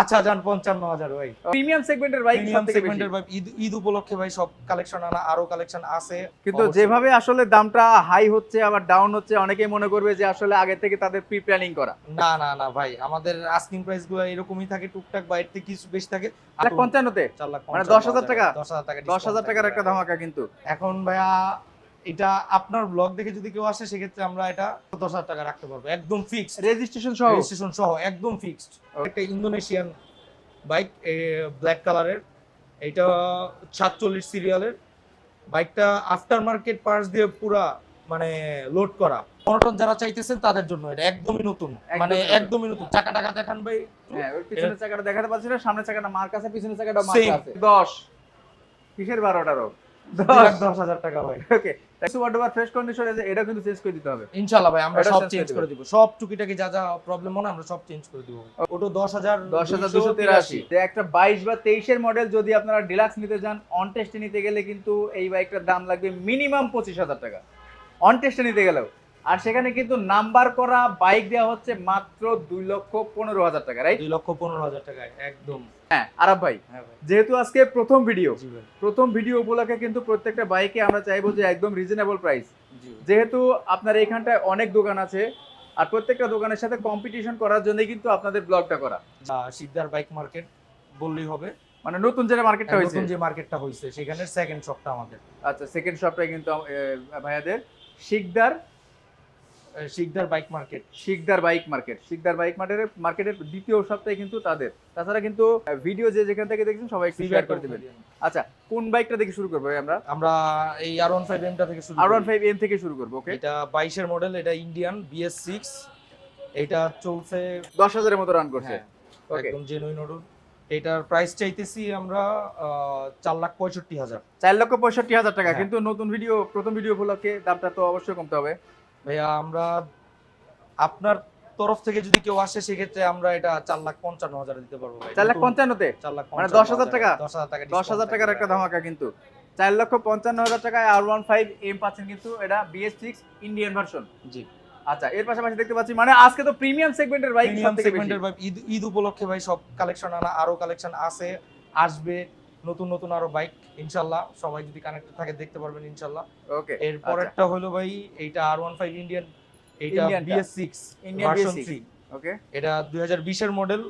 আচ্ছা যান পঞ্চান্ন হাজার ভাই। প্রিমিয়াম সেগমেন্টের বাইক প্রিমিয়াম সেগমেন্টের ভাই ঈদ উপলক্ষে ভাই সব কালেকশন আনা আরও কালেকশন আছে। কিন্তু যেভাবে আসলে দামটা হাই হচ্ছে আবার ডাউন হচ্ছে অনেকেই মনে করবে যে আসলে আগে থেকে তাদের প্রি প্ল্যানিং করা। না না না ভাই আমাদের আস্কিং প্রাইসগুলো এরকমই থাকে টুকটাক বাইরে থেকে কিছু বেশি থাকে। পঞ্চান্নতে? চার লাখ মানে পঞ্চান্ন 10,000 টাকা? দশ হাজার টাকা দশ হাজার টাকার একটা। ধামাকা কিন্তু। এখন ভাইয়া এটা আপনার ব্লগ দেখে যদি কেউ আসে সেক্ষেত্রে আমরা এটা দশ হাজার টাকা রাখতে পারব। একদম ফিক্সড রেজিস্ট্রেশন সহ? রেজিস্ট্রেশন সহ একদম ফিক্সড একটা ইন্দোনেশিয়ান বাইক ব্ল্যাক কালারের এটা সাতচল্লিশ সিরিয়ালের বাইকটা আফটার মার্কেট পার্টস দিয়ে পুরা মানে লোড করা। মনোটন যারা চাইতেছেন তাদের জন্য এটা। একদমই নতুন। মানে একদমই নতুন। চাকা টাকা দেখান ভাই। হ্যাঁ ওই পিছনের চাকাটা দেখাতে পারছি না সামনের চাকাটা মার্ক আছে পিছনের চাকাটা মার্ক. আছে। 10 কিসের 12টারও দুই লাখ দশ হাজার টাকা ভাই। ওকে সুপার ডুপার ফ্রেশ কন্ডিশনে এটা কিন্তু চেঞ্জ করে দিতে হবে। ইনশাল্লাহ ভাই আমরা সব চেঞ্জ করে করে দিব। সব টুকিটাকি যা যা প্রবলেম মনে আমরা সব চেঞ্জ করে দিব। ওটা দশ হাজার দশ হাজার একটা বাইশ বা তেইশের মডেল যদি আপনারা ডিলাক্স নিতে যান অন টেস্টে নিতে গেলে কিন্তু এই বাইকটার দাম লাগবে মিনিমাম পঁচিশ হাজার টাকা। অন টেস্টে নিতে গেলেও। আর সেখানে কিন্তু নাম্বার করা বাইক দেওয়া হচ্ছে মাত্র দুই লক্ষ পনেরো হাজার টাকা রাইট দুই লক্ষ পনেরো হাজার টাকায় একদম। হ্যাঁ আরাব ভাই হ্যাঁ যেহেতু আজকে প্রথম ভিডিও প্রথম ভিডিও উপলক্ষে কিন্তু প্রত্যেকটা বাইকে আমরা চাইব যে একদম রিজনেবল প্রাইস যেহেতু আপনার এইখানটায় অনেক দোকান আছে আর প্রত্যেকটা দোকানের সাথে কম্পিটিশন করার জন্য কিন্তু আপনাদের ব্লগটা করা। শিকদার বাইক মার্কেট বললেই হবে। মানে নতুন যেটা মার্কেটটা হয়েছে। নতুন যে মার্কেটটা হয়েছে সেখানে সেকেন্ড শপটা আমাদের। আচ্ছা সেকেন্ড শপটাই কিন্তু ভাইয়াদের। শিকদার আহ, Sikdar bike market. Sikdar bike market. Sikdar bike মার্কেটের মার্কেটের দ্বিতীয় সপ্তাহে কিন্তু তাদের। তাছাড়া কিন্তু ভিডিও যে যেখান থেকে দেখছেন সবাই একটু শেয়ার করে দেবেন। আচ্ছা কোন বাইকটা থেকে শুরু করব আমরা? আমরা এই আর ওয়ান ফাইভ এমটা থেকে শুরু আর ওয়ান ফাইভ এম থেকে শুরু করব ওকে এটা বাইশের মডেল এটা ইন্ডিয়ান বিএস সিক্স এটা চলছে দশ হাজারের মতো রান করছে। হ্যাঁ, একদম জেনুইন মডেল এটার প্রাইস চাইতেছি আমরা চার লাখ পঁয়ষট্টি হাজার। চার লক্ষ পঁয়ষট্টি হাজার টাকা। হ্যাঁ। কিন্তু নতুন ভিডিও প্রথম ভিডিও উপলক্ষে দামটা তো অবশ্যই কমতে হবে। ভাইয়া আমরা আপনার তরফ থেকে যদি কেউ আসে সেক্ষেত্রে আমরা এটা চার লাখ পঞ্চান্ন হাজার দিতে পারব ভাই চার লাখ পঞ্চান্নতে? চার লাখ মানে পঞ্চান্ন 10,000 টাকা? দশ হাজার টাকা দশ হাজার টাকার একটা। ধামাকা কিন্তু। চার লক্ষ পঞ্চান্ন হাজার টাকায় আর ওয়ান ফাইভ এম পাচ্ছেন কিন্তু এটা বিএস সিক্স ইন্ডিয়ান ভার্সন জি। আচ্ছা এর পাশাপাশি দেখতে পাচ্ছি মানে আজকে তো প্রিমিয়াম সেগমেন্টের বাইক প্রিমিয়াম সেগমেন্টের ভাই ঈদ ঈদ উপলক্ষে ভাই সব কালেকশন আনা আরও কালেকশন আছে আসবে। নতুন নতুন আরও বাইক ইনশাল্লাহ। সবাই যদি কানেক্টেড থাকে দেখতে পারবেন ইনশাল্লাহ। ওকে এর পরেরটা হলো ভাই এইটা আর ওয়ান ফাইভ ইন্ডিয়ান এইটা। BS six version BS6 three okay এটা দুই হাজার বিশের মডেল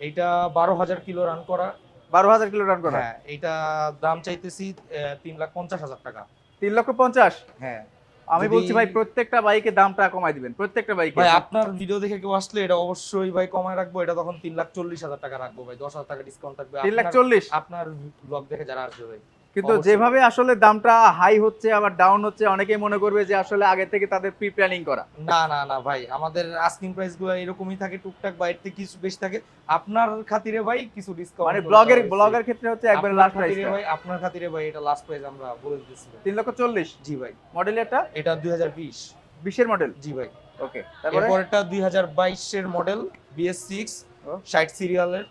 এইটা বারো হাজার কিলো রান করা। বারো হাজার কিলো রান করা? হ্যাঁ এইটা দাম চাইতেছি তিন লাখ পঞ্চাশ হাজার টাকা। তিন লক্ষ পঞ্চাশ? হ্যাঁ। আমি বলছি ভাই প্রত্যেকটা বাইকের দামটা কমাই দিবেন প্রত্যেকটা বাইকে। ভাই আপনার ভিডিও দেখে কেউ আসলে এটা অবশ্যই ভাই কমায় রাখব এটা তখন তিন লাখ চল্লিশ হাজার টাকা রাখব ভাই দশ হাজার টাকা ডিসকাউন্ট থাকবে। তিন লাখ চল্লিশ? আপনার ব্লগ দেখে যারা আসবে ভাই। কিন্তু যেভাবে আসলে দামটা হাই হচ্ছে আবার ডাউন হচ্ছে অনেকেই মনে করবে যে আসলে আগে থেকে তাদের প্রি প্ল্যানিং করা। না না না ভাই আমাদের আস্কিং প্রাইসগুলো এরকমই থাকে টুকটাক বাইরে থেকে কিছু বেশি থাকে। আপনার খাতিরে ভাই কিছু ডিসকাউন্ট মানে ব্লগের ব্লগের ক্ষেত্রে হচ্ছে একবার লাস্ট প্রাইস ভাই আপনার খাতিরে ভাই এটা লাস্ট প্রাইস আমরা বলে দিতেছি ভাই। তিন লক্ষ চল্লিশ। জি ভাই। মডেল এটা এটা দুই হাজার বিশ। বিশের মডেল জি ভাই। ওকে তারপরে? দুই হাজার বাইশের মডেল বিএস সিক্স ও। ষাট সিরিয়ালের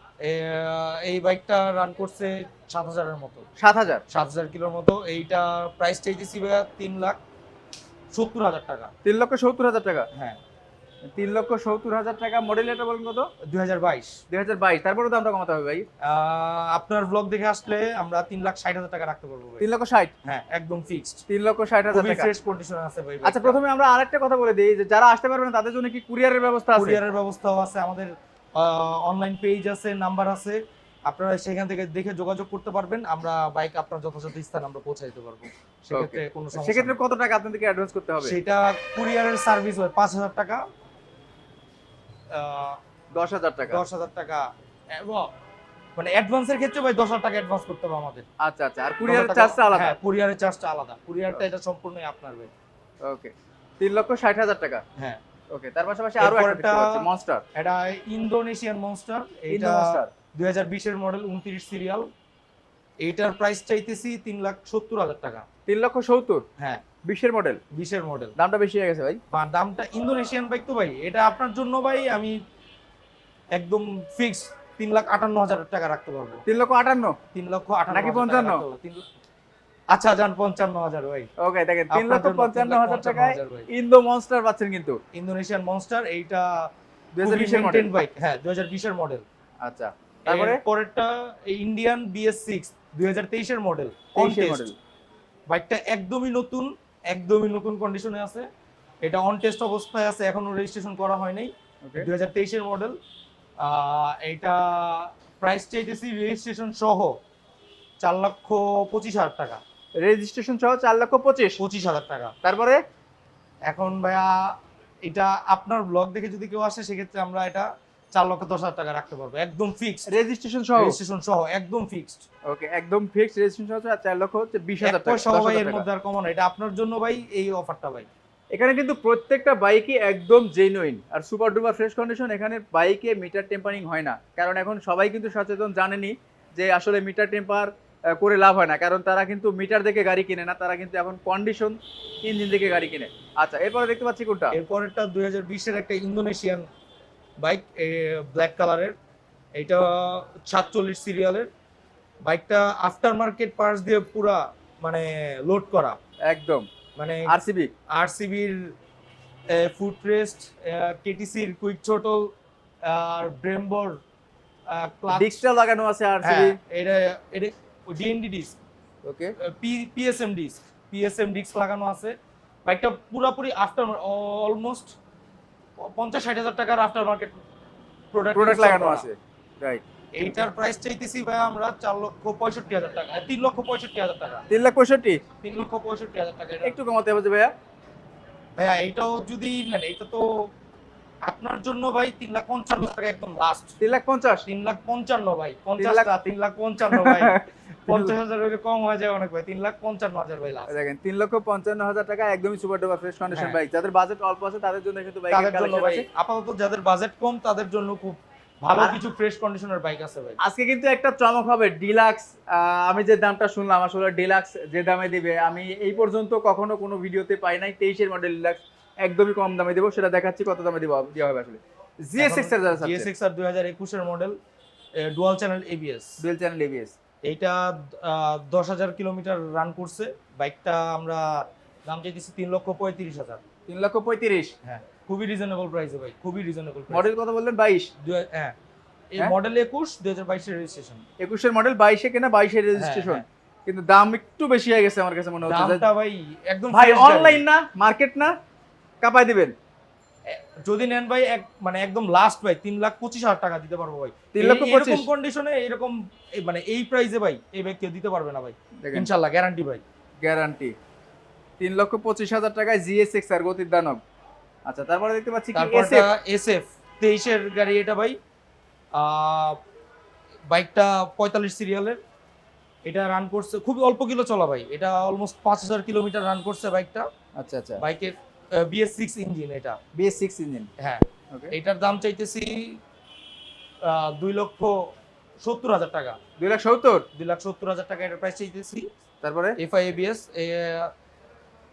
এই বাইকটা রান করছে সাত হাজারের মতো। সাত হাজার? সাত হাজার কিলোর মতো। এইটা প্রাইস চাইতেছি ভাইয়া তিন লাখ সত্তর হাজার টাকা। তিন লক্ষ সত্তর হাজার টাকা? হ্যাঁ। তিন লক্ষ সত্তর হাজার টাকা মডেল এটা বলেন কত? দুই হাজার বাইশ। দুই হাজার বাইশ। তারপরে দামটা কমাতে হবে ভাই। আপনার ব্লগ দেখে আসলে আমরা তিন লাখ ষাট হাজার টাকা রাখতে পারব তিন লক্ষ ষাট? হ্যাঁ একদম ফিক্সড তিন লক্ষ ষাট হাজার টাকা। ফ্রেশ কন্ডিশন আছে ভাই আচ্ছা প্রথমে আমরা আরেকটা কথা বলে দিই যে যারা আসতে পারবে না তাদের জন্য কি কুরিয়ারের ব্যবস্থা আছে? কুরিয়ারের ব্যবস্থাও আছে আমাদের অনলাইন পেজ আছে নাম্বার আছে আপনারা সেখান থেকে দেখে যোগাযোগ করতে পারবেন। আমরা বাইক আপনার যথাযথ স্থান আমরা পৌঁছে দিতে পারব। সেক্ষেত্রে কোনো সমস্যা সেক্ষেত্রে কত টাকা আপনাদেরকে অ্যাডভান্স করতে হবে? সেটা কুরিয়ারের সার্ভিস হয় পাঁচ হাজার টাকা। দশ হাজার টাকা। দশ হাজার টাকা। এবং মানে অ্যাডভান্সের ক্ষেত্রে ভাই দশ হাজার টাকা অ্যাডভান্স করতে হবে আমাদের। আচ্ছা আচ্ছা। আর কুরিয়ারের চার্জটা আলাদা? হ্যাঁ কুরিয়ারের চার্জটা আলাদা। কুরিয়ারটা এটা সম্পূর্ণই আপনার ভাই। ওকে তিন লক্ষ ষাট হাজার টাকা। হ্যাঁ। ওকে তার পাশাপাশি আরও একটা মনস্টার এটা ইন্দোনেশিয়ান মনস্টার এটা মনস্টার দুই হাজার মডেল উনত্রিশ সিরিয়াল এইটার প্রাইস চাইতেছি তিন লাখ সত্তর হাজার টাকা। তিন লক্ষ সত্তর? হ্যাঁ। বিশের মডেল বিশের মডেল দামটা বেশি হয়ে গেছে ভাই। বা দামটা ইন্দোনেশিয়ান বাইক তো ভাই এটা আপনার জন্য ভাই আমি একদম ফিক্স তিন লাখ আটান্ন হাজার টাকা রাখতে পারব। তিন লক্ষ আটান্ন? তিন লক্ষ আটান্ন নাকি 55? রাখতে পারব। আচ্ছা যান পঞ্চান্ন হাজার ভাই ওকে দেখেন তিন লক্ষ পঞ্চান্ন হাজার টাকায় ইন্দো মনস্টার পাচ্ছেন কিন্তু। ইন্দোনেশিয়ান মনস্টার এইটা দুই হাজার বিশের মডেল বাইক হ্যাঁ দুই হাজার বিশের মডেল আচ্ছা তারপরে? পরেরটা ইন্ডিয়ান বিএস সিক্স দুই হাজার তেইশের মডেল মডেল বাইকটা একদমই নতুন একদমই নতুন কন্ডিশনে আছে। এটা অন টেস্ট অবস্থায় আছে এখনও রেজিস্ট্রেশন করা হয় নাই। দুই হাজার তেইশের মডেল এটা প্রাইস চাইতেছি রেজিস্ট্রেশন সহ চার লক্ষ পঁচিশ হাজার টাকা। রেজিস্ট্রেশন সহ চার লক্ষ পঁচিশ। পঁচিশ হাজার টাকা। তারপরে? এখন ভাইয়া এটা আপনার ব্লগ দেখে যদি কেউ আসে সেক্ষেত্রে আমরা এটা চার লক্ষ দশ হাজার টাকা রাখতে পারব। একদম ফিক্সড রেজিস্ট্রেশন সহ? রেজিস্ট্রেশন সহ একদম ফিক্সড ওকে একদম ফিক্সড রেজিস্ট্রেশন সহ চার লক্ষ হচ্ছে বিশ হাজার টাকা সহ ভাই এর মধ্যে আর কমানো এটা আপনার জন্য ভাই এই অফারটা ভাই। এখানে কিন্তু প্রত্যেকটা বাইকই একদম জেনুইন আর সুপার ডুপার ফ্রেশ কন্ডিশন এখানে বাইকে মিটার টেম্পারিং হয় না। কারণ এখন সবাই কিন্তু সচেতন জানেনি যে আসলে মিটার টেম্পার করে লাভ হয় না। কারণ তারা কিন্তু মিটার দেখে গাড়ি কিনে না তারা কিন্তু এখন কন্ডিশন ইঞ্জিন দেখে গাড়ি কিনে। আচ্ছা এরপরে দেখতে পাচ্ছি কোনটা? এরপরেরটা দুই হাজার বিশের একটা ইন্দোনেশিয়ান বাইক ব্ল্যাক কালারের এটা সাতচল্লিশ সিরিয়ালের বাইকটা আফটার মার্কেট পার্টস দিয়ে পুরা মানে লোড করা। একদম। মানে আরসিবি আরসিবির ফুড রেস্ট কেটিসির কুইক ছোটল আর ব্রেমবোর ডিস্কটা লাগানো আছে আরসিবি এটা এটা DND disc okay PSM disc PSM disc লাগানো আছে। বাইকটা পুরোপুরি আফটার অলমোস্ট পঞ্চাশ ষাট হাজার টাকার আফটার মার্কেট প্রোডাক্ট প্রোডাক্ট লাগানো আছে রাইট এইটার প্রাইস চাইতেছি ভাই আমরা চার লক্ষ পঁয়ষট্টি হাজার টাকা তিন লক্ষ পঁয়ষট্টি হাজার টাকা। তিন লাখ পঁয়ষট্টি? তিন লক্ষ পঁয়ষট্টি হাজার টাকা একটু কমাতে হবে ভাইয়া। ভাইয়া এইটাও যদি নেন এটা তো আপনার জন্য ভাই তিন লাখ পঞ্চান্ন টাকা একদম লাস্ট তিন লাখ পঞ্চাশ? তিন লাখ পঞ্চান্ন ভাই পঞ্চাশ তিন লাখ পঞ্চান্ন ভাই। পঞ্চাশ হাজার হলে কম হয়ে যায় অনেক ভাই তিন লাখ পঞ্চান্ন হাজার ভাই লাস্ট দেখেন তিন লক্ষ পঞ্চান্ন হাজার টাকা একদমই super duper fresh condition. Bike যাদের বাজেট অল্প আছে তাদের জন্য কিন্তু বাইকের তাদের জন্য ভাই আপাতত যাদের বাজেট কম তাদের জন্য খুব ভালো কিছু ফ্রেশ কন্ডিশনের বাইক আছে ভাই। আজকে কিন্তু একটা চমক হবে ডিলাক্স আমি যে দামটা শুনলাম আসলে ডিলাক্স যে দামে দিবে আমি এই পর্যন্ত কখনো কোনো ভিডিওতে পাই নাই তেইশের মডেল ডিলাক্স একদমই কম দামে দেবো সেটা দেখাচ্ছি কত দামে দিব দেওয়া হবে আসলে। জিএসএক্স আর দুই হাজার একুশের model dual channel ABS dual channel ABS এইটা দশ হাজার কিলোমিটার রান করছে। বাইকটা আমরা দাম চাইতেছি তিন লক্ষ পঁয়ত্রিশ হাজার। তিন লক্ষ পঁয়ত্রিশ? হ্যাঁ খুবই রিজনেবল প্রাইসে ভাই খুবই রিজনেবল মডেল কথা বললেন বাইশ? হ্যাঁ। এই হ্যাঁ? মডেল একুশ দুই হাজার বাইশের রেজিস্ট্রেশন একুশের মডেল বাইশে কেনা বাইশের রেজিস্ট্রেশন হ্যাঁ। কিন্তু দাম একটু বেশি হয়ে গেছে আমার কাছে মনে হচ্ছে। দামটা ভাই একদম ভাই। অনলাইন না মার্কেট না কাপাই দিবেন। যদি নেন ভাই এক মানে একদম লাস্ট ভাই তিন লাখ পঁচিশ হাজার টাকা দিতে পারব ভাই। তিন লাখ পঁচিশ। এরকম কন্ডিশনে এরকম মানে এই প্রাইসে ভাই এই ব্যাগ কেউ দিতে পারবে না ভাই। ইনশাল্লাহ গ্যারান্টি ভাই। গ্যারান্টি তিন লক্ষ পঁচিশ হাজার টাকায় জিএসএক্স আর গতির দানব। আচ্ছা তারপরে দেখতে পাচ্ছি SF এসএফ তেইশের গাড়ি এটা ভাই। বাইকটা পঁয়তাল্লিশ সিরিয়ালের এটা রান করছে খুবই অল্প কিলো চলা ভাই। এটা অলমোস্ট পাঁচ হাজার কিলোমিটার রান করছে বাইকটা। আচ্ছা আচ্ছা। বাইকের বিএস সিক্স ইঞ্জিন এটা। বিএস সিক্স ইঞ্জিন হ্যাঁ। ওকে এটার দাম চাইতেছি দুই লক্ষ সত্তর হাজার টাকা। দুই লাখ সত্তর? দুই লাখ সত্তর হাজার টাকা এটার প্রাইস চাইতেছি। তারপরে? FI ABS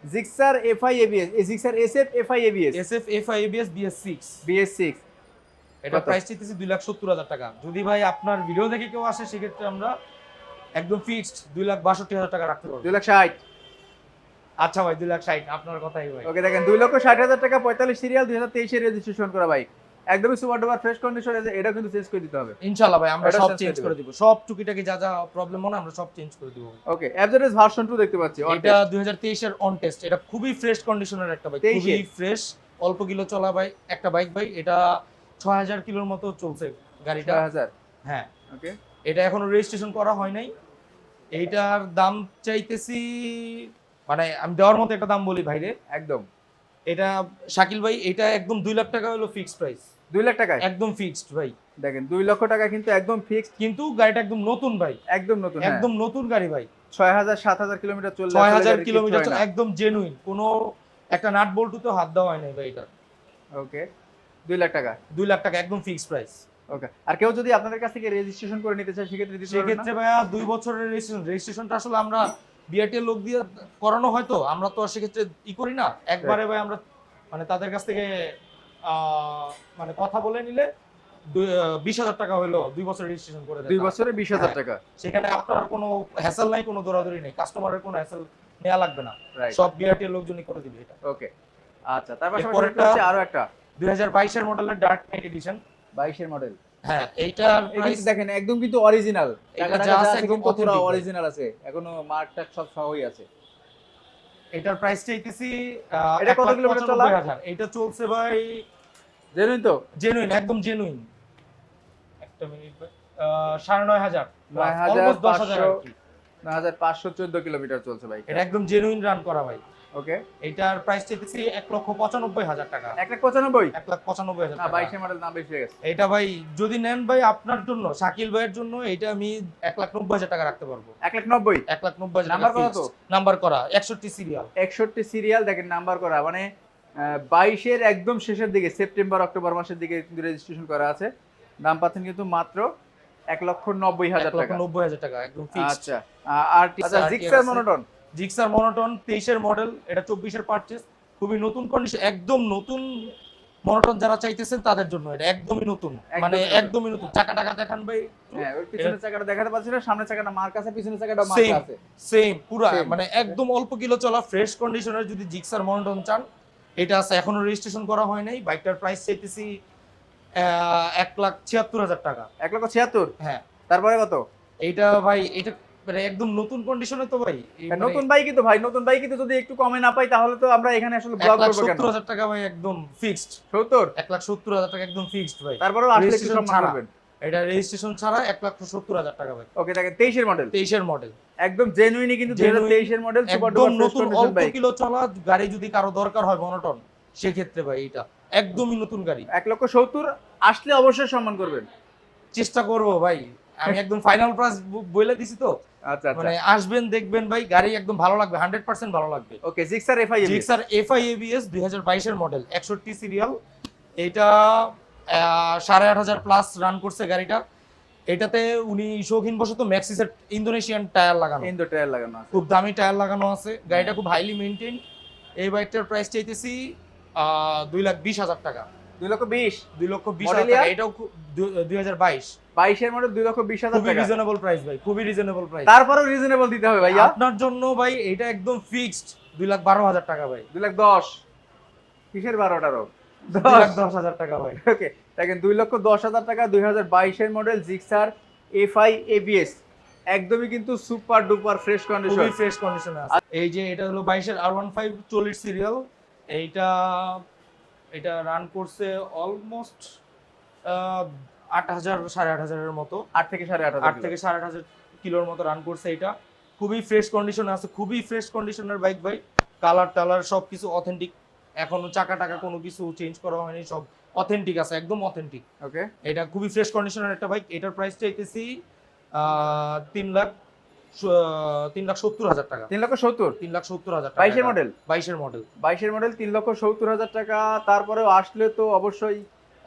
Gixxer FI ABS এই Gixxer SF FI ABS SF FI ABS BS six BS six এটা প্রাইস চাইতেছি দুই লাখ সত্তর হাজার টাকা। যদি ভাই আপনার ভিডিও দেখে কেউ আসে সেক্ষেত্রে আমরা একদম ফিক্সড দুই লাখ বাষট্টি হাজার টাকা রাখতে পারব। দুই লাখ ষাট। আচ্ছা ভাই দুই লাখ ষাট আপনার কথাই ভাই। ওকে দেখেন দুই লক্ষ ষাট হাজার টাকা পঁয়তাল্লিশ সিরিয়াল দুই হাজার তেইশে রেজিস্ট্রেশন করা বাইক একদমই সুপার ডুপার ফ্রেশ কন্ডিশন আছে এটাও কিন্তু চেঞ্জ করে দিতে হবে। ইনশাল্লাহ ভাই আমরা সব চেঞ্জ করে দিব। সব টুকিটাকি যা যা প্রবলেম মনে আমরা সব চেঞ্জ করে দিব ওকে অ্যাভারেজ ভার্সন টু দেখতে পাচ্ছি এটা দুই হাজার তেইশের অন টেস্ট এটা খুবই ফ্রেশ কন্ডিশনের একটা বাইক খুবই ফ্রেশ অল্প কিলো চলা বাইক একটা বাইক ভাই এটা ছয় হাজার কিলোর মতো চলছে গাড়িটা। ছয় হাজার? হ্যাঁ। ওকে। এটা এখনও রেজিস্ট্রেশন করা হয় নাই। এইটার দাম চাইতেছি মানে আমি দেওয়ার মতো একটা দাম বলি ভাইরে। একদম। এটা শাকিল ভাই এটা একদম দুই লাখ টাকা হলো ফিক্সড প্রাইস দুই লাখ টাকায়? একদম ফিক্সড ভাই। দেখেন দুই লক্ষ টাকা কিন্তু একদম ফিক্সড কিন্তু গাড়িটা একদম নতুন ভাই। একদম নতুন একদম একদম নতুন গাড়ি ভাই। ছয় হাজার সাত হাজার কিলোমিটার চললে ছয় হাজার কিলোমিটার হয় একদম জেনুইন কোনো একটা নাট বল্টুতে হাত দেওয়া হয় নাই ভাই এটা। ওকে দুই লাখ টাকা? দুই লাখ টাকা একদম ফিক্সড প্রাইস ওকে আর কেউ যদি আপনাদের কাছ থেকে রেজিস্ট্রেশন করে নিতে চায় সেক্ষেত্রে? সেক্ষেত্রে ভাইয়া দুই বছরের রেজিস্ট্রেশন রেজিস্ট্রেশনটা আসলে আমরা বিআরটিএর লোক দিয়ে করানো হয়তো আমরা তো সেক্ষেত্রে ই করি না? একবারে ভাই আমরা মানে তাদের কাছ থেকে মানে কথা বলে নিলে বিশ হাজার টাকা হলো দুই বছর রেজিস্ট্রেশন করে দুই বছরে বিশ হাজার হ্যাঁ। টাকা সেখানে আপনার কোনো হ্যাসেল নাই কোনো দৌড়াদৌড়ি নেই। কাস্টমারের কোনো হ্যাসেল নেওয়া লাগবে না। সব বিআরটিএর লোকজনই করে দিবে এটা। ওকে আচ্ছা তার পাশাপাশি এরপরেরটা- দেখতে আরও একটা। দুই হাজার বাইশের মডেলের ডার্ক নাইট এডিশন বাইশের মডেল হ্যাঁ এইটার এই প্রাইস কিন্তু দেখেন একদম কিন্তু অরিজিনাল একদম কিন্তু অরিজিনাল আছে? এখনও সব সহই আছে। এটার প্রাইস চাইতেছি এটা কত কিলোমিটার চলা? এটা চলছে ভাই জানেন তো? জেনুইন একদম জেনুইন একটা মিনিট সাড়ে নয় হাজার নয় হাজার দশ হাজার পাঁচশো। নয় হাজার পাঁচশো চোদ্দ কিলোমিটার চলছে ভাই। এটা একদম জেনুইন রান করা ভাই। ওকে। এটার প্রাইস এক লক্ষ পঁচানব্বই হাজার টাকা। এক লাখ পঁচানব্বই? এক লাখ পঁচানব্বই হাজার বাইশের মডেল দাম বেশি হয়ে গেছে। এটা ভাই যদি নেন ভাই আপনার জন্য শাকিল ভাইয়ের জন্য এটা আমি এক লাখ নব্বই হাজার টাকা রাখতে পারব। এক লাখ নব্বই? এক লাখ নব্বই হাজার নাম্বার করা তো? নাম্বার করা একষট্টি সিরিয়াল একষট্টি সিরিয়াল দেখেন নাম্বার করা মানে বাইশের একদম শেষের দিকে সেপ্টেম্বর অক্টোবর মাসের দিকে কিন্তু রেজিস্ট্রেশন করা আছে। দাম পাচ্ছেন কিন্তু মাত্র এক লক্ষ নব্বই হাজার টাকা। নব্বই হাজার টাকা একদম আচ্ছা। আর আচ্ছা জিক্সার মনোটন জিক্সার মনোটন তেইশের মডেল এটা চব্বিশের পারচেস খুবই নতুন কন্ডিশন একদম নতুন মনোটন যারা চাইতেছেন তাদের জন্য এটা একদমই নতুন মানে একদমই নতুন। চাকা টাকা দেখান ভাই হ্যাঁ পিছনের চাকাটা দেখাতে পাচ্ছি না সামনের চাকাটা মার্ক আছে পিছনের চাকাটা মার্ক Same. আছে। সেম পুরা মানে একদম অল্প কিলো চলা ফ্রেশ কন্ডিশনের যদি জিক্সার মনোটন চান এটা আছে এখনও রেজিস্ট্রেশন করা হয় নাই বাইকটার প্রাইস চাইতেছি এক লাখ ছিয়াত্তর হাজার টাকা। এক লক্ষ ছিয়াত্তর? হ্যাঁ। তারপরে কত? এইটা ভাই এটা মানে একদম নতুন কন্ডিশনে তো ভাই মানে নতুন বাইকই তো ভাই নতুন বাইকই তো যদি একটু কমে না পাই তাহলে তো আমরা এখানে আসলে ব্লগ করব কেন? টাকা ভাই একদম ফিক্সড সত্তর? এক লাখ সত্তর হাজার টাকা একদম ফিক্সড ভাই। আসলে সম্মান করবেন এটা রেজিস্ট্রেশন ছাড়া টাকা ভাই। ওকে দেখেন তেইশের মডেল তেইশের মডেল একদম জেনুইনই কিন্তু দুই হাজার Genuine, তেইশের মডেল সুপার ডুপার নতুন অল্প কিলো চলা গাড়ি যদি কারও দরকার হয় মনোটন সেক্ষেত্রে ভাই এটা একদমই নতুন গাড়ি। এক লক্ষ সত্তর আসলে অবশ্যই সম্মান করবেন। চেষ্টা করব ভাই। আমি একদম ফাইনাল প্রাইস বলে দিছি তো। মানে আসবেন দেখবেন ভাই গাড়ি একদম ভালো লাগবে হান্ড্রেড পার্সেন্ট ভালো লাগবে। Okay Gixxer FI Gixxer FI ABS দুই হাজার বাইশের মডেল একষট্টি সিরিয়াল এটা সাড়ে আট হাজার প্লাস রান করছে গাড়িটা। এটাতে উনি শৌখিনবশত ম্যাক্সিসের ইন্দোনেশিয়ান টায়ার লাগানো। ইন্দো টায়ার লাগানো আছে। খুব দামি টায়ার লাগানো আছে। গাড়িটা খুব হাইলি মেনটেন এই বাইকটার প্রাইস চাইতেছি দুই লাখ বিশ হাজার টাকা। দুই লক্ষ বিশ। দুই লক্ষ বিশ হাজার টাকা। এটাও খুব- দুই হাজার বাইশ। বাইশের মডেল দুই লক্ষ বিশ হাজার খুবই টাকা। রিজনেবল প্রাইস ভাই খুবই রিজনেবল প্রাইস তারপরেও রিজনেবল দিতে হবে ভাইয়া। আপনার জন্য ভাই এটা একদম ফিক্সড দুই লাখ বারো হাজার টাকা ভাই। দুই লাখ দশ। কিসের বারোটারও দুই লাখ দশ। হাজার টাকা ভাই। ওকে দেখেন দুই লক্ষ দশ হাজার টাকা দুই হাজার বাইশের মডেল জিক্সার এফআই এবিএস একদমই কিন্তু সুপার ডুপার ফ্রেশ কন্ডিশন খুবই ফ্রেশ কন্ডিশনে আছে। এই যে এটা হলো বাইশের আর ওয়ান ফাইভ চল্লিশ সিরিয়াল এইটা এটা রান করছে অলমোস্ট আট হাজার সাড়ে আট হাজারের মতো। আট থেকে সাড়ে আট আট থেকে সাড়ে আট হাজার কিলোর মতো রান করছে এটা। খুবই ফ্রেশ কন্ডিশনে আছে খুবই ফ্রেশ কন্ডিশনের বাইক ভাই। কালার টালার সব কিছু অথেন্টিক এখনও চাকা টাকা কোনো কিছু চেঞ্জ করা হয়নি সব অথেন্টিক আছে একদম অথেন্টিক ওকে এটা খুবই ফ্রেশ কন্ডিশনের একটা বাইক এটার প্রাইস চাইতেছি তিন লাখ তিন লাখ সত্তর হাজার টাকা। তিন লক্ষ সত্তর? তিন লাখ সত্তর হাজার বাইশের মডেল বাইশের মডেল বাইশের মডেল তিন লক্ষ সত্তর হাজার টাকা। তারপরেও আসলে তো অবশ্যই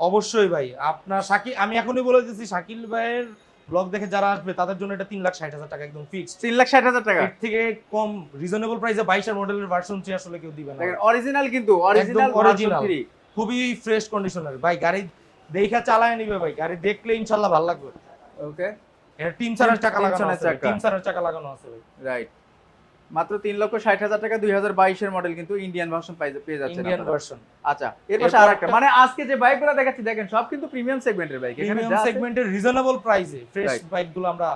অবশ্যই ভাই। আপনার শাকিল আমি এখনই বলে দিচ্ছি শাকিল ভাইয়ের ব্লগ দেখে যারা আসবে তাদের জন্য এটা তিন লাখ ষাট হাজার টাকা একদম ফিক্সড তিন লাখ ষাট হাজার টাকা? এর থেকে কম রিজনেবল প্রাইসে বাইশের মডেলের ভার্সন চেয়ে আসলে কেউ দিবে না। অরিজিনাল কিন্তু অরিজিনাল। অরিজিনাল খুবই ফ্রেশ কন্ডিশনার ভাই গাড়ি দেখা চালায় নিবে ভাই। গাড়ি দেখলে ইনশাল্লাহ ভালো লাগবে। ওকে এটা টিম সারের চাকা তিন লাগানো আছে। টিম সারের চাকা লাগানো আছে ভাই। রাইট মাত্র তিন লক্ষ ষাট হাজার টাকা দুই হাজার বাইশের মডেল কিন্তু ইন্ডিয়ান ভার্সন পেয়ে যাচ্ছে ইন্ডিয়ান ভার্সন আচ্ছা এর পাশে আরেকটা। একটা- মানে আজকে যে বাইকগুলো দেখাচ্ছি দেখেন সব কিন্তু প্রিমিয়াম সেগমেন্টের বাইক এখানে প্রিমিয়াম সেগমেন্টের রিজনেবল প্রাইসে ফ্রেশ. বাইকগুলো আমরা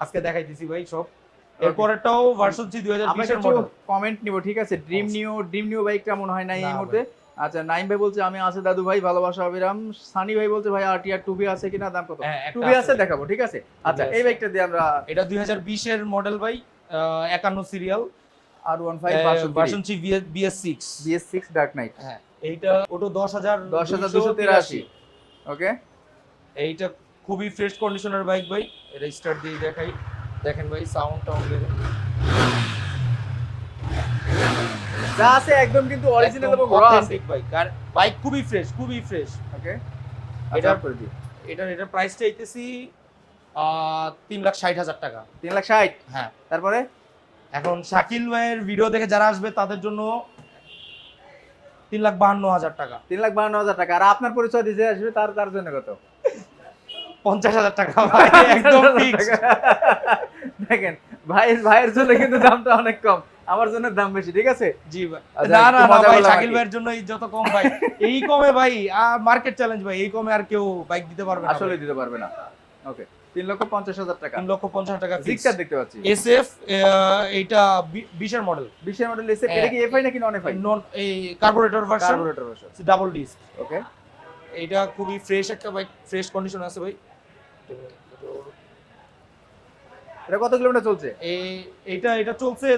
আজকে দেখাইতেছি ভাই সব। এরপরেরটাও ভার্সন জি 2020 আমরা এর মডেল কমেন্ট নিব ঠিক আছে? ড্রিম নিউ ড্রিম নিউ বাইকটা মনে হয় না এই মুহূর্তে। আচ্ছা নাইম ভাই বলছে আমি আছে দাদু ভাই ভালোবাসা অবিরাম। সানি ভাই বলছে ভাই আরটিআর টুবি আছে কিনা? দাম কত? হ্যাঁ, টুবি আছে। দেখাবো ঠিক আছে? আচ্ছা। এই বাইকটা দিয়ে আমরা এটা 2020 এর মডেল ভাই। একান্ন serial R one five version G BS six BS six dark knight হ্যাঁ এইটা ওটা দশ হাজার দশ হাজার দুশো তিরাশি। ওকে? এইটা খুবই ফ্রেশ কন্ডিশনের বাইক ভাই। এটা স্টার্ট দিয়ে দেখাই। দেখেন ভাই সাউন্ড টাউন্ড যা আছে একদম কিন্তু অরিজিনাল এবং র আছে। বাইক আর বাইক খুবই ফ্রেশ খুবই ফ্রেশ ওকে? এটা- এটা করে দিই। এটার এটার প্রাইস চাইতেছি আহ, তিন লাখ ষাট হাজার টাকা। তিন লাখ ষাট? হ্যাঁ। তারপরে? এখন শাকিল ভাইয়ের ভিডিও দেখে যারা আসবে তাদের জন্য তিন লাখ বাহান্ন হাজার টাকা। তিন লাখ বান্ন হাজার টাকা। আর আপনার পরিচয় দিতে আসবে তার তার জন্য কত? পঞ্চাশ হাজার টাকা ভাই, একদম দেখেন ভাইয়ের ভাইয়ের জন্য কিন্তু দামটা অনেক কম। আমার জন্য দাম বেশি ঠিক আছে? জি ভাই। আচ্ছা, না না না ভাই শাকিল ভাইয়ের জন্য যত কম ভাই এই কমে ভাই মার্কেট চ্যালেঞ্জ ভাই এই কমে আর কেউ বাইক দিতে পারবে না আসলে দিতে পারবে না। ওকে তিন লক্ষ পঞ্চাশ হাজার টাকা। তিন লক্ষ পঞ্চাশ টাকা জিক্সার দেখতে পাচ্ছি। এসএফ এইটা বিশের মডেল বিশের মডেল এসে এটা কি এফআই নাকি নন এফআই নন এই carburettor version carburettor version double disc okay এটা খুবই ফ্রেশ একটা বাইক ফ্রেশ কন্ডিশন আছে ভাই। এটা কত কিলোমিটার চলছে? এই এটা এটা চলছে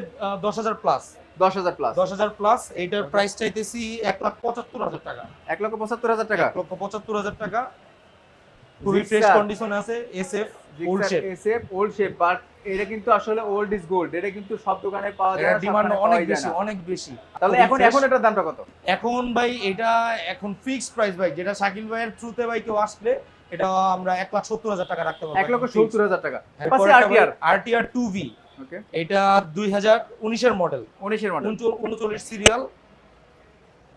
দশ হাজার প্লাস দশ হাজার প্লাস দশ হাজার প্লাস এইটার প্রাইস চাইতেছি এক লাখ পঁচাত্তর হাজার টাকা। এক লক্ষ পঁচাত্তর হাজার টাকা। লক্ষ পঁচাত্তর হাজার টাকা। খুবই ফ্রেশ কন্ডিশন আছে SF old shape SF old shape but এটা কিন্তু আসলে ওল্ড ইজ গোল্ড এটা কিন্তু সব দোকানে পাওয়া যায় ডিমান্ড অনেক বেশি অনেক বেশি। তাহলে এখন এখন এটার দামটা কত? এখন ভাই এটা এখন ফিক্সড প্রাইস ভাই যেটা শাকিল ভাইয়ের থ্রুতে ভাই কেউ আসলে এটা আমরা এক লাখ সত্তর হাজার টাকা রাখতে পারব এক লক্ষ সত্তর হাজার টাকা। আরটিআর আরটিআর টু ভি এটা দুই হাজার উনিশের মডেল উনিশের মডেল উনচল্লিশ সিরিয়াল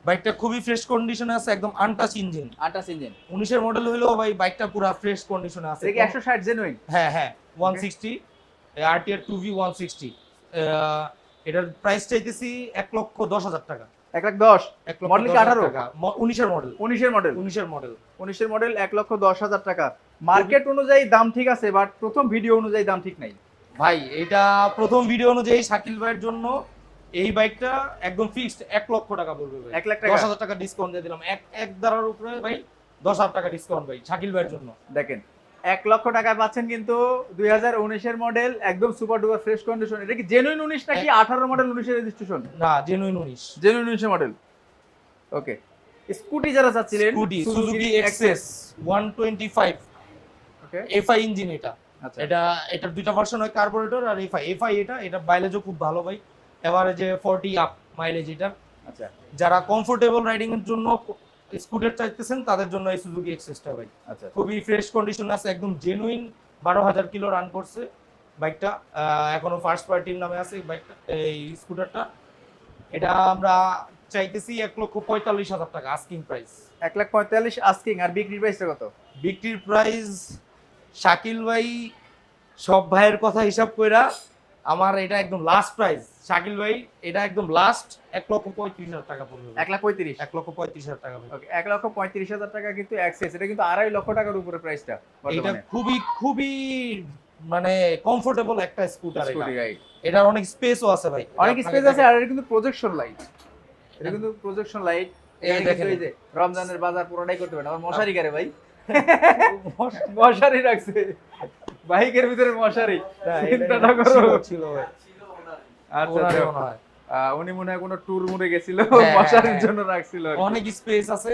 বাইকটা খুবই ফ্রেশ কন্ডিশনে আছে একদম আনটাচ ইঞ্জিন আটাশ ইঞ্জিন উনিশের মডেল হলেও ভাই বাইকটা পুরো ফ্রেশ কন্ডিশনে আছে। এটা কি একশো ষাট জেনুইন হ্যাঁ হ্যাঁ one sixty RTR two V one sixty এটার প্রাইস চাইতেছি এক লক্ষ দশ হাজার টাকা। এক লাখ দশ? এক লক্ষ Model কি দশ হাজার 18? টাকা। ম- উনিশের মডেল উনিশের মডেল উনিশের মডেল উনিশের মডেল এক লক্ষ দশ হাজার টাকা। মার্কেট অনুযায়ী দাম ঠিক আছে বাট প্রথম ভিডিও অনুযায়ী দাম ঠিক নাই। ভাই এটা প্রথম ভিডিও অনুযায়ী শাকিল ভাইয়ের জন্য এই বাইকটা একদম ফিক্সড এক লক্ষ টাকা পড়বে ভাই। এক লাখ টাকা? দশ হাজার টাকা ডিসকাউন্ট দিয়ে দিলাম। এক এক দ্বারার উপরে ভাই দশ হাজার টাকা ডিসকাউন্ট ভাই শাকিল ভাইয়ের জন্য। দেখেন এক লক্ষ টাকায় পাচ্ছেন কিন্তু দুই হাজার উনিশের মডেল একদম সুপার ডুপার ফ্রেশ কন্ডিশন এটা কি জেনুইন উনিশ নাকি আঠারো মডেল উনিশের রেজিস্ট্রেশন না জেনুইন উনিশ। জেনুইন উনিশের মডেল ওকে স্কুটি যারা চাচ্ছিলেন scooty Suzuki Access one twenty five okay FI engine এটা। আচ্ছা। এটা এটার দুইটা ভার্সন হয় কার্বোরেটর আর এফআই এফআই এটা এটা মাইলেজও খুব ভালো ভাই। এভারেজে ফর্টি আপ মাইলেজ এটা। আচ্ছা। যারা কমফোর্টেবল রাইডিং এর জন্য স্কুটার চাইতেছেন তাদের জন্য এই সুজুকি এক্সেসটা ভাই। আচ্ছা। খুবই ফ্রেশ কন্ডিশন আছে একদম জেনুইন বারো হাজার কিলো রান করছে বাইকটা এখনও ফার্স্ট পার্টির নামে আছে বাইকটা এই স্কুটারটা এটা আমরা চাইতেছি এক লক্ষ পঁয়তাল্লিশ হাজার টাকা আস্কিং প্রাইস এক লাখ পঁয়তাল্লিশ আস্কিং আর বিক্রির প্রাইসটা কত? বিক্রির প্রাইস শাকিল ভাই সব ভাইয়ের কথা হিসাব কইরা আমার এটা একদম লাস্ট প্রাইস শাকিল ভাই এটা একদম লাস্ট এক লক্ষ পঁয়ত্রিশ হাজার টাকা পড়বে। এক লাখ পঁয়ত্রিশ। এক লক্ষ পঁয়ত্রিশ হাজার টাকা। ওকে এক লক্ষ পঁয়ত্রিশ হাজার টাকা কিন্তু অ্যাক্সেস এটা কিন্তু আড়াই লক্ষ টাকার উপরে প্রাইসটা এটা খুবই খুবই মানে কমফোর্টেবল একটা স্কুটার এটার অনেক স্পেসও আছে ভাই। অনেক স্পেস আছে আর এটা কিন্তু প্রজেকশন লাইট এটা কিন্তু প্রজেকশন লাইট এই দেখেন। রমজানের বাজার পুরোটাই করতে পারে আমার মশারি কারে ভাই। মশারি রাখছে। বাইকের ভিতরে মশারি। না, চিন্তাটা করো। ছিল- আচ্ছা হয়। উনি মনে হয় কোনো ট্যুর মুড়ে গেছিল হ্যাঁ, মশারির হ্যাঁ। জন্য রাখছিল অনেক স্পেস আছে।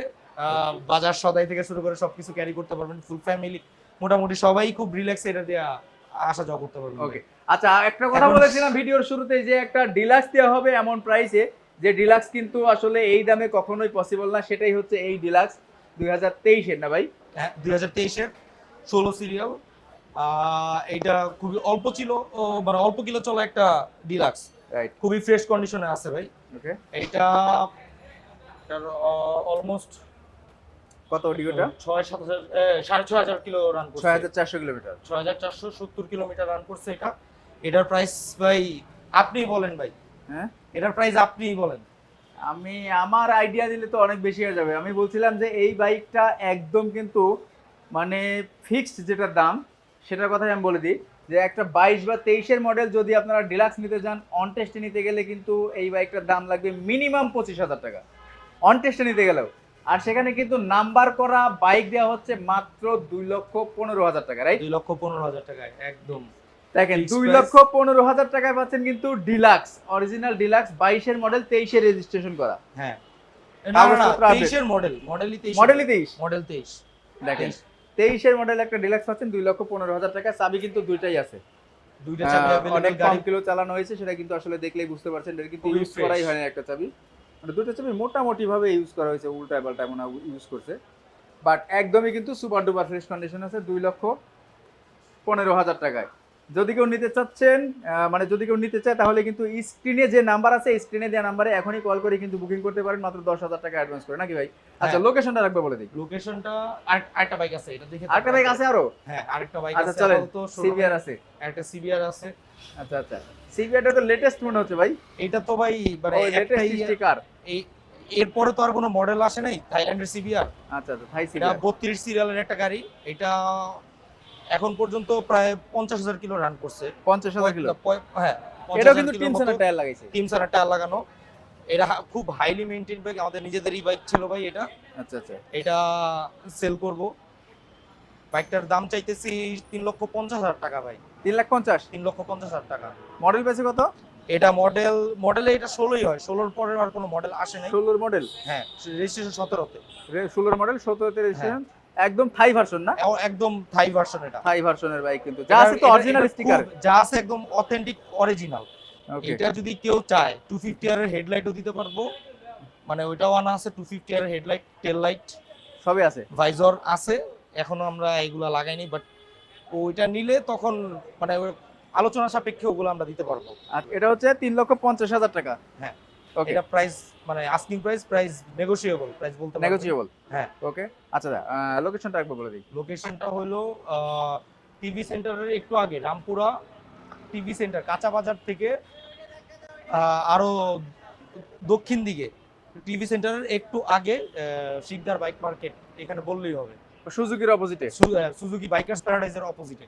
বাজার সদাই থেকে শুরু করে সবকিছু ক্যারি করতে পারবেন ফুল ফ্যামিলি মোটামুটি সবাই খুব রিল্যাক্স এটা দিয়ে আসা যাওয়া করতে পারবেন। ওকে আচ্ছা একটা কথা বলেছিলাম ভিডিওর শুরুতে যে একটা ডিলাক্স দেওয়া হবে এমন প্রাইসে যে ডিলাক্স কিন্তু আসলে এই দামে কখনোই পসিবল না সেটাই হচ্ছে এই ডিলাক্স দুই হাজার তেইশের না ভাই? হ্যাঁ দুই হাজার তেইশের ষোলো সিরিয়াল এটা খুবই অল্প ছিল মানে অল্প কিলো চলা একটা ডিলাক্স রাইট খুবই ফ্রেশ কন্ডিশনে আছে ভাই। ওকে এটা অলমোস্ট কত অডিওটা ছয় সাত হাজার সাড়ে ছয় হাজার কিলো রান করছে। ছয় হাজার চারশো কিলোমিটার। ছয় হাজার চারশো সত্তর কিলোমিটার রান করছে এটা। এটার প্রাইস ভাই আপনিই বলেন ভাই। হ্যাঁ? এটার প্রাইস আপনিই বলেন। আমি, আমার আইডিয়া দিলে তো অনেক বেশি হয়ে যাবে। আমি বলছিলাম যে এই বাইকটা একদম কিন্তু মানে ফিক্সড যেটা দাম, সেটার কথাই আমি বলে দিই যে একটা বাইশ বা তেইশের মডেল যদি আপনারা ডিলাক্স নিতে যান অন টেস্টে নিতে গেলে কিন্তু এই বাইকটার দাম লাগবে মিনিমাম পঁচিশ হাজার টাকা। অন টেস্টে নিতে গেলেও। আর সেখানে কিন্তু নাম্বার করা বাইক দেওয়া হচ্ছে মাত্র দুই লক্ষ পনেরো হাজার টাকা রাইট দুই লক্ষ পনেরো হাজার টাকা একদম। দেখেন দুই লক্ষ পনেরো হাজার টাকায় পাচ্ছেন কিন্তু ডিলাক্স অরিজিনাল ডিলাক্স বাইশের মডেল তেইশে রেজিস্ট্রেশন করা। হ্যাঁ। তেইশের মডেল মডেলই তেইশ। মডেলই তেইশ। মডেল তেইশ। দেখেন তেইশের মডেল একটা ডিলাক্স পাচ্ছেন দুই লক্ষ পনেরো হাজার টাকা চাবি কিন্তু দুইটাই আছে। দুইটা চাবি অনেক কম কিলো চালানো হয়েছে সেটা কিন্তু আসলে দেখলেই বুঝতে পারছেন এটা কিন্তু ইউজ। করাই হয় না একটা চাবি। মানে দুটো চাবি মোটামুটি ভাবে ইউজ করা হয়েছে উল্টা পাল্টা এমন ইউজ করছে। বাট একদমই কিন্তু সুপার ডুপার ফ্রেশ কন্ডিশন আছে দুই লক্ষ পনেরো হাজার টাকায়। যদি কেউ নিতে চাচ্ছেন মানে যদি কেউ নিতে চায় তাহলে কিন্তু স্ক্রিনে যে নাম্বার আছে স্ক্রিনে দেওয়া নাম্বারে এখনই কল করে কিন্তু বুকিং করতে পারেন মাত্র দশ হাজার টাকা অ্যাডভান্স করে নাকি ভাই? আচ্ছা হ্যাঁ। লোকেশনটা রাখবে বলে দিই। লোকেশনটা আরেকটা বাইক আছে এটা দেখে আরেকটা বাইক আছে আরও? হ্যাঁ আরেকটা বাইক আচ্ছা আছে চলেন showroom-এ সিবিআর আছে। একটা সিবিআর আছে। আচ্ছা আচ্ছা। সিবিআরটা তো লেটেস্ট মনে হচ্ছে ভাই। এটা তো ভাই মানে লেটেস্ট স্টিকার এই এরপরে তো আর কোনো মডেল আসে নাই থাইল্যান্ডের সিবিআর আচ্ছা আচ্ছা থাই সিবিআর বত্রিশ সিরিয়ালের একটা গাড়ি এটা এখন পর্যন্ত প্রায় পঞ্চাশ হাজার কিলো রান করছে। পঞ্চাশ হাজার কিলো? হ্যাঁ এটাও কিন্তু টিম সেনার টায়ার লাগাইছে। টিম সারা টায়ার লাগানো। এটা খুব হাইলি মেইনটেইন বাইক আমাদের নিজেদেরই বাইক ছিল ভাই এটা। আচ্ছা আচ্ছা। এটা সেল করব। বাইকটার দাম চাইতেছি তিন লক্ষ পঞ্চাশ হাজার টাকা ভাই। তিন লাখ পঞ্চাশ? তিন লক্ষ পঞ্চাশ হাজার টাকা। মডেল পেয়েছে কত? এটা মডেল মডেলে এটা ষোলোই হয়। ষোলোর পরে আর কোনো মডেল আসে নাই। ষোলোর মডেল হ্যাঁ রেজিস্ট্রেশন সতেরোতে। ষোলোর মডেল সতেরোতে হ্যাঁ। রেজিস্ট্রেশন একদম থাই ভার্সন না? একদম থাই ভার্সন এটা। থাই ভার্সনের বাইক কিন্তু। যা আছে তো অরিজিনাল স্টিকার যা আছে একদম অথেন্টিক অরিজিনাল এটা যদি কেউ চায় টু ফিফটি আর হেডলাইটও দিতে পারব। মানে ওইটাও আনা আছে টু ফিফটি আর হেডলাইট টেল লাইট সবই আছে। ভাইজর আছে এখনও আমরা এগুলা লাগাইনি বাট ওইটা নিলে তখন মানে আলোচনা সাপেক্ষে ওগুলো আমরা দিতে পারব। আর এটা হচ্ছে তিন লক্ষ পঞ্চাশ হাজার টাকা। হ্যাঁ। এটা প্রাইস মানে asking price price negotiable price বলতে পারব নেগোসিয়েবল হ্যাঁ। ওকে আচ্ছা লোকেশনটা একবার বলে দিই। লোকেশনটা হলো টিভি সেন্টারের একটু আগে রামপুরা টিভি সেন্টার কাঁচা বাজার থেকে আরও দক্ষিণ দিকে। টিভি সেন্টারের একটু আগে শিকদার বাইক মার্কেট এখানে বললেই হবে। সুজুকির অপোজিটে সুজুকি বাইকার্স প্যারাডাইজের অপোজিটে